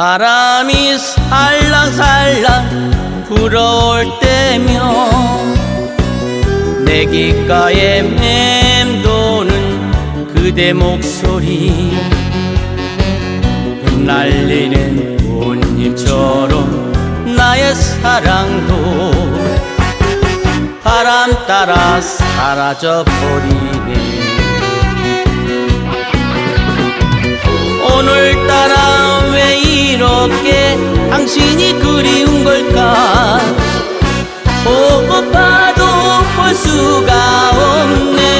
바람이 살랑살랑 불어올 때면 내 귓가에 맴도는 그대 목소리. 흩날리는 꽃잎처럼 나의 사랑도 바람 따라 사라져 버리 이렇게 당신이 그리운 걸까? 보고 봐도 볼 수가 없네.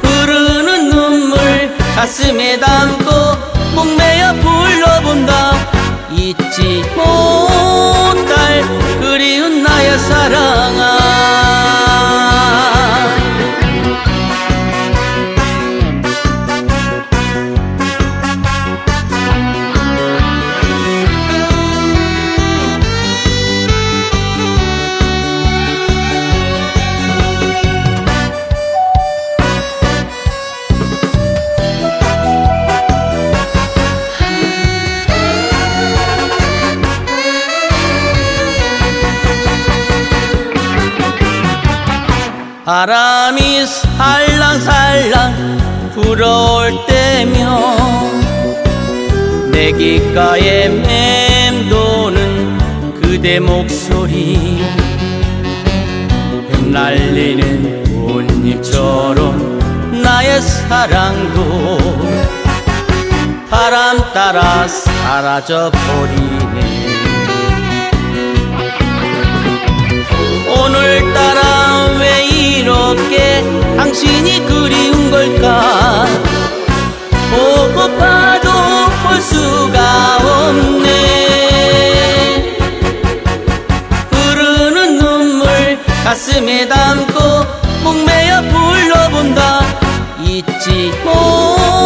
흐르는 눈물 가슴에 담고 목매어 불러본다. 잊지 못할 그리운 나의 사랑 바람이 살랑살랑 불어올 때면 내 귓가에 맴도는 그대 목소리. 흩날리는 꽃잎처럼 나의 사랑도 바람 따라 사라져 버리 당신이 그리운 걸까? 보고 봐도 볼 수가 없네. 흐르는 눈물 가슴에 담고 목매어 불러본다. 잊지 못